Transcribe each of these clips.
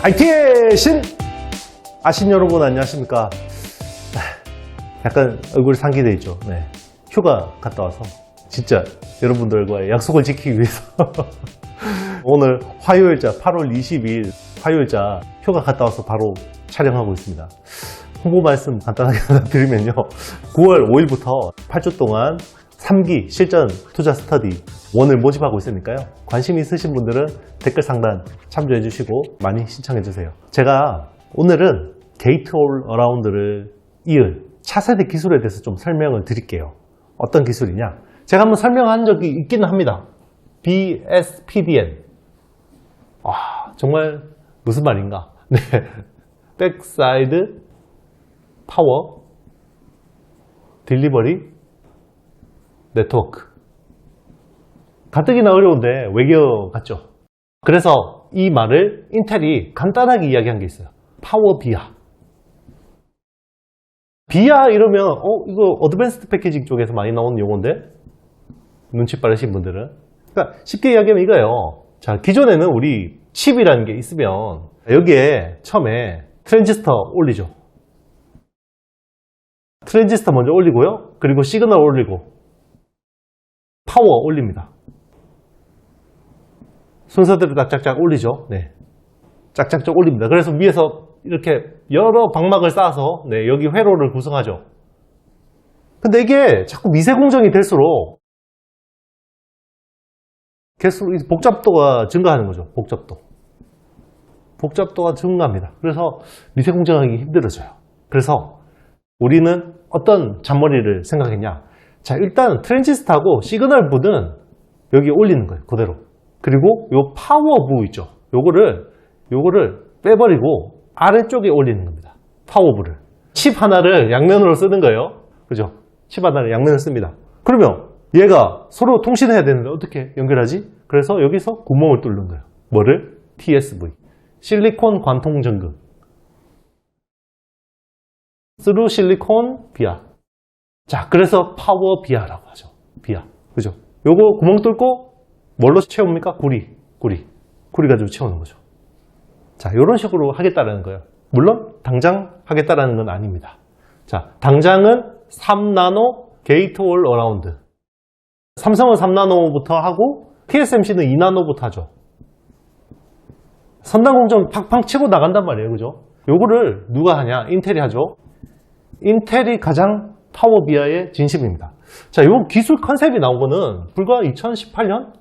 IT의 신! 아신 여러분 안녕하십니까. 약간 얼굴이 상기돼 있죠. 네. 휴가 갔다 와서 진짜 여러분들과의 약속을 지키기 위해서 오늘 화요일자 8월 20일 화요일자 휴가 갔다 와서 바로 촬영하고 있습니다. 홍보 말씀 간단하게 드리면요. 9월 5일부터 8주 동안 3기 실전 투자 스터디 원을 모집하고 있으니까요. 관심 있으신 분들은 댓글 상단 참조해 주시고 많이 신청해 주세요. 제가 오늘은 게이트 올 어라운드를 이을 차세대 기술에 대해서 좀 설명을 드릴게요. 어떤 기술이냐? 제가 한번 설명한 적이 있기는 합니다. BSPDN. 아, 정말 무슨 말인가? 네. 백사이드 파워 딜리버리 네트워크. 가뜩이나 어려운데 외계어 같죠? 그래서 이 말을 인텔이 간단하게 이야기한 게 있어요. 파워 비아. 비아 이러면 어 이거 어드밴스드 패키징 쪽에서 많이 나오는 용어인데 눈치 빠르신 분들은 그러니까 쉽게 이야기하면 이거예요. 자 기존에는 우리 칩이라는 게 있으면 여기에 처음에 트랜지스터 올리죠. 트랜지스터 먼저 올리고요. 그리고 시그널 올리고 파워 올립니다. 순서대로 짝짝짝 올리죠. 네. 짝짝짝 올립니다. 그래서 위에서 이렇게 여러 방막을 쌓아서 네, 여기 회로를 구성하죠. 근데 이게 자꾸 미세 공정이 될수록 이 복잡도가 증가하는 거죠. 복잡도. 복잡도가 증가합니다. 그래서 미세 공정하기 힘들어져요. 그래서 우리는 어떤 잔머리를 생각했냐? 자, 일단 트랜지스터하고 시그널 부는 여기 올리는 거예요. 그대로. 그리고 요 파워 부 있죠. 요거를 요거를 빼버리고 아래쪽에 올리는 겁니다. 파워 부를. 칩 하나를 양면으로 쓰는 거예요. 그죠? 칩 하나를 양면을 씁니다. 그러면 얘가 서로 통신해야 되는데 어떻게 연결하지? 그래서 여기서 구멍을 뚫는 거예요. 뭐를? TSV. 실리콘 관통 전극. 스루 실리콘 비아. 자, 그래서 파워 비아라고 하죠. 비아. 그죠? 요거 구멍 뚫고 뭘로 채웁니까? 구리. 구리. 구리 가지고 채우는 거죠. 자, 이런 식으로 하겠다라는 거예요. 물론 당장 하겠다라는 건 아닙니다. 자, 당장은 3나노 게이트 올 어라운드. 삼성은 3나노부터 하고 TSMC는 2나노부터 하죠. 선단 공정 팍팍 치고 나간단 말이에요. 그죠? 요거를 누가 하냐? 인텔이 하죠. 인텔이 가장 파워 비아의 진심입니다. 자, 요 기술 컨셉이 나온 거는 불과 2018년?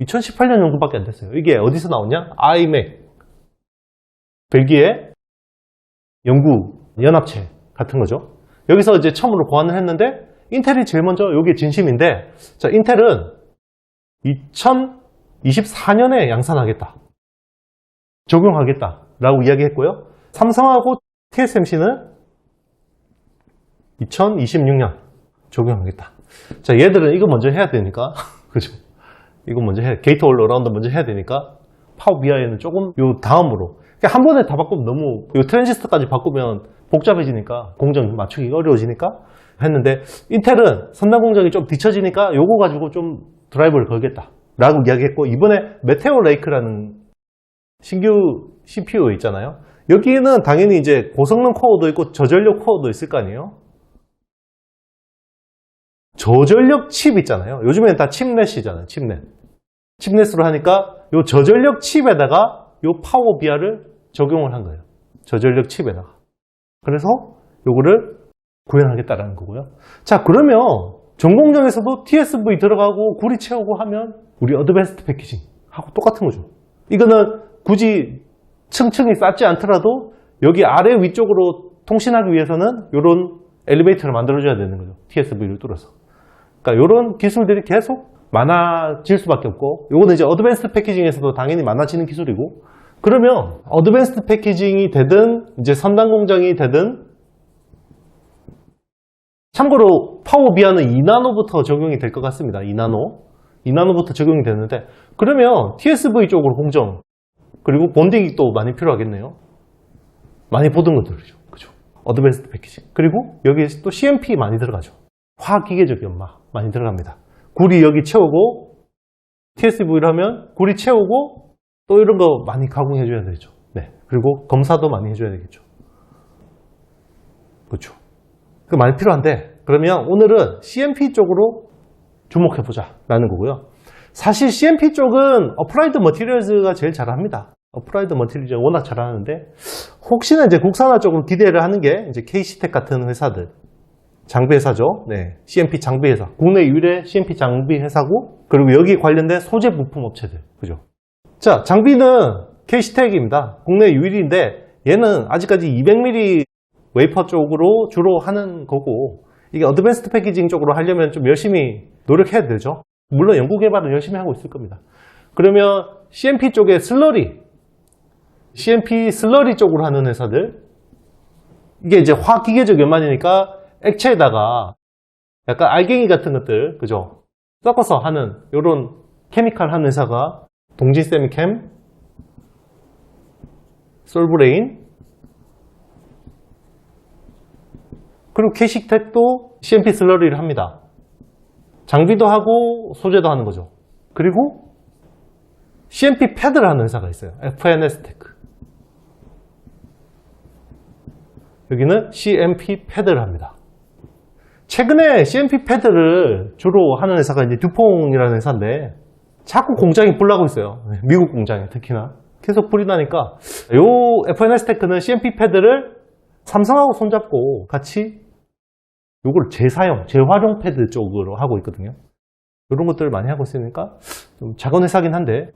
2018년 정도밖에 안 됐어요. 이게 어디서 나오냐? 아이맥. 벨기에 연구 연합체 같은 거죠. 여기서 이제 처음으로 고안을 했는데 인텔이 제일 먼저 요게 진심인데 자, 인텔은 2024년에 양산하겠다. 적용하겠다라고 이야기했고요. 삼성하고 TSMC는 2026년 적용하겠다. 자, 얘들은 이거 먼저 해야 되니까, 그죠? 이거 먼저 해, 게이트 올 어라운드 먼저 해야 되니까, 파워 BI는 조금 요 다음으로. 그러니까 한 번에 다 바꾸면 너무, 요 트랜지스터까지 바꾸면 복잡해지니까, 공정 맞추기 어려워지니까 했는데, 인텔은 선단 공정이 좀 뒤처지니까 요거 가지고 좀 드라이브를 걸겠다. 라고 이야기했고, 이번에 메테오 레이크라는 신규 CPU 있잖아요. 여기는 당연히 이제 고성능 코어도 있고 저전력 코어도 있을 거 아니에요? 저전력 칩 있잖아요. 요즘에는 다 칩넷이잖아요. 칩넷. 칩넷으로 하니까 요 저전력 칩에다가 요 파워 비아를 적용을 한 거예요. 저전력 칩에다가. 그래서 요거를 구현하겠다라는 거고요. 자, 그러면 전공정에서도 TSV 들어가고 구리 채우고 하면 우리 어드밴스드 패키징 하고 똑같은 거죠. 이거는 굳이 층층이 쌓지 않더라도 여기 아래 위쪽으로 통신하기 위해서는 이런 엘리베이터를 만들어줘야 되는 거죠. TSV를 뚫어서. 그러니까 이런 기술들이 계속 많아질 수밖에 없고, 요거는 이제 어드밴스드 패키징에서도 당연히 많아지는 기술이고, 그러면 어드밴스드 패키징이 되든 이제 선단 공정이 되든 참고로 파워 비아는 2나노부터 적용이 될 것 같습니다. 2나노. 2나노부터 적용이 되는데 그러면 TSV 쪽으로 공정 그리고 본딩이 또 많이 필요하겠네요. 많이 보던 것들이죠. 그죠? 어드밴스드 패키징. 그리고 여기에 또 CMP 많이 들어가죠. 화기계적 연마 많이 들어갑니다. 구리 여기 채우고 TSV를 하면 구리 채우고 또 이런 거 많이 가공해 줘야 되죠. 네. 그리고 검사도 많이 해줘야 되겠죠. 그렇죠. 그 많이 필요한데 그러면 오늘은 CMP 쪽으로 주목해 보자 라는 거고요. 사실 CMP 쪽은 어플라이드 머티리얼즈가 제일 잘합니다. 어플라이드 머티리얼즈 워낙 잘하는데 혹시나 이제 국산화 쪽으로 기대를 하는 게 이제 KC텍 같은 회사들 장비 회사죠. 네, CMP 장비 회사. 국내 유일의 CMP 장비 회사고 그리고 여기 관련된 소재 부품 업체들. 그죠? 자, 장비는 KC텍입니다. 국내 유일인데 얘는 아직까지 200mm 웨이퍼 쪽으로 주로 하는 거고 이게 어드밴스드 패키징 쪽으로 하려면 좀 열심히 노력해야 되죠. 물론 연구 개발은 열심히 하고 있을 겁니다. 그러면 CMP 쪽에 슬러리, CMP 슬러리 쪽으로 하는 회사들 이게 이제 화기계적 연만이니까 액체에다가 약간 알갱이 같은 것들 그죠? 섞어서 하는 이런 케미칼 하는 회사가 동진세미캠, 솔브레인 그리고 캐식텍도 CMP 슬러리를 합니다. 장비도 하고 소재도 하는 거죠. 그리고 CMP 패드를 하는 회사가 있어요. FNS 테크. 여기는 CMP 패드를 합니다. 최근에 CMP 패드를 주로 하는 회사가 이제 듀퐁이라는 회사인데 자꾸 공장이 불나고 있어요. 미국 공장에 특히나. 계속 불이 나니까 요 FNS 테크는 CMP 패드를 삼성하고 손잡고 같이 요걸 재사용, 재활용 패드 쪽으로 하고 있거든요. 이런 것들을 많이 하고 있으니까 좀 작은 회사긴 한데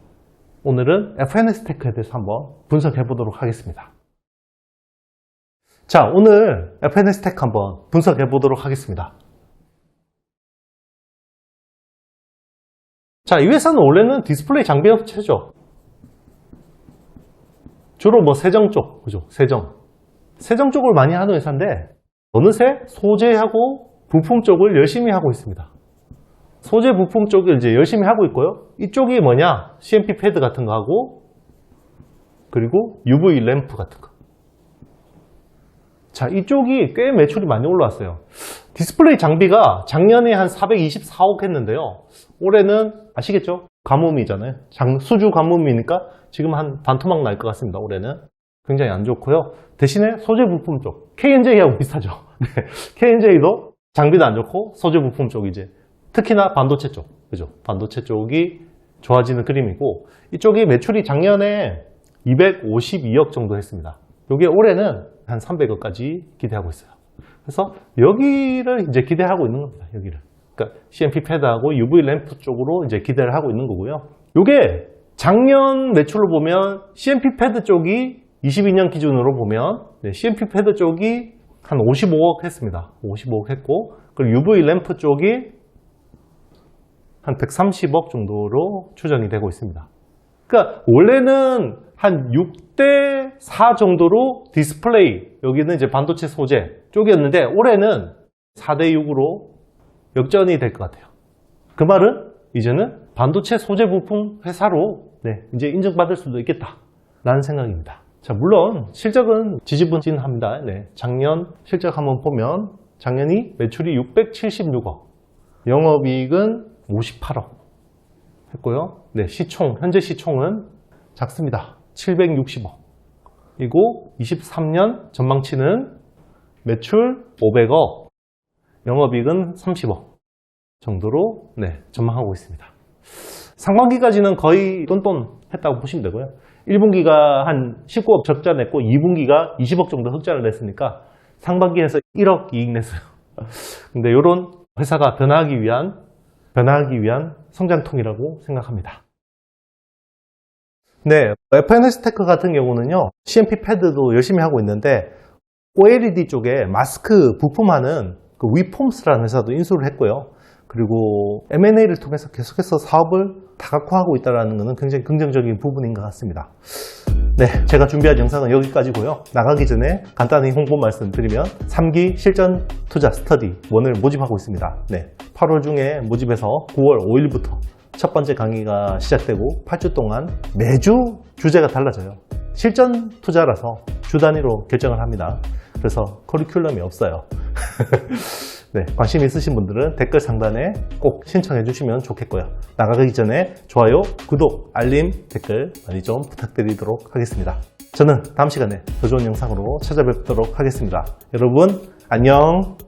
오늘은 FNS 테크에 대해서 한번 분석해 보도록 하겠습니다. 자, 오늘 FNS 테크 한번 분석해 보도록 하겠습니다. 자, 이 회사는 원래는 디스플레이 장비 업체죠. 주로 뭐 세정 쪽, 그죠? 세정. 세정 쪽을 많이 하는 회사인데 어느새 소재하고 부품 쪽을 열심히 하고 있습니다. 소재 부품 쪽을 이제 열심히 하고 있고요. 이쪽이 뭐냐? CMP 패드 같은 거 하고 그리고 UV 램프 같은 거. 자, 이쪽이 꽤 매출이 많이 올라왔어요. 디스플레이 장비가 작년에 한 424억 했는데요. 올해는 아시겠죠? 가뭄이잖아요. 장- 수주 가뭄이니까 지금 한 반토막 날 것 같습니다. 올해는. 굉장히 안 좋고요. 대신에 소재 부품 쪽, K&J하고 비슷하죠. 네. K&J도 장비도 안 좋고 소재 부품 쪽 이제 특히나 반도체 쪽, 그죠? 반도체 쪽이 좋아지는 그림이고 이쪽이 매출이 작년에 252억 정도 했습니다. 이게 올해는 한 300억까지 기대하고 있어요. 그래서 여기를 이제 기대하고 있는 겁니다. 여기를. 그러니까 CMP 패드하고 UV 램프 쪽으로 이제 기대를 하고 있는 거고요. 이게 작년 매출로 보면 CMP 패드 쪽이 22년 기준으로 보면 네, CMP 패드 쪽이 한 55억 했습니다. 55억 했고 그리고 UV 램프 쪽이 한 130억 정도로 추정이 되고 있습니다. 그러니까 원래는 한 6대 4 정도로 디스플레이 여기는 이제 반도체 소재 쪽이었는데 올해는 4대 6으로 역전이 될 것 같아요. 그 말은 이제는 반도체 소재 부품 회사로 네, 이제 인정받을 수도 있겠다라는 생각입니다. 자, 물론 실적은 지지분진합니다. 네, 작년 실적 한번 보면 작년이 매출이 676억, 영업이익은 58억 했고요. 네, 시총 현재 시총은 작습니다. 760억. 그리고 23년 전망치는 매출 500억, 영업이익은 30억 정도로 네, 전망하고 있습니다. 상반기까지는 거의 똔똔했다고 보시면 되고요. 1분기가 한 19억 적자 냈고 2분기가 20억 정도 흑자를 냈으니까 상반기에서 1억 이익 냈어요. 근데 이런 회사가 변화하기 위한 변화하기 위한 성장통이라고 생각합니다. 네, FNS 테크 같은 경우는요, CMP 패드도 열심히 하고 있는데, OLED 쪽에 마스크 부품하는 그 위폼스라는 회사도 인수를 했고요. 그리고 M&A를 통해서 계속해서 사업을 다각화하고 있다는 것은 굉장히 긍정적인 부분인 것 같습니다. 네, 제가 준비한 영상은 여기까지고요. 나가기 전에 간단히 홍보 말씀드리면 3기 실전 투자 스터디 원을 모집하고 있습니다. 네, 8월 중에 모집해서 9월 5일부터 첫 번째 강의가 시작되고 8주 동안 매주 주제가 달라져요. 실전 투자라서 주 단위로 결정을 합니다. 그래서 커리큘럼이 없어요. 네, 관심 있으신 분들은 댓글 상단에 꼭 신청해 주시면 좋겠고요. 나가기 전에 좋아요, 구독, 알림, 댓글 많이 좀 부탁드리도록 하겠습니다. 저는 다음 시간에 더 좋은 영상으로 찾아뵙도록 하겠습니다. 여러분, 안녕!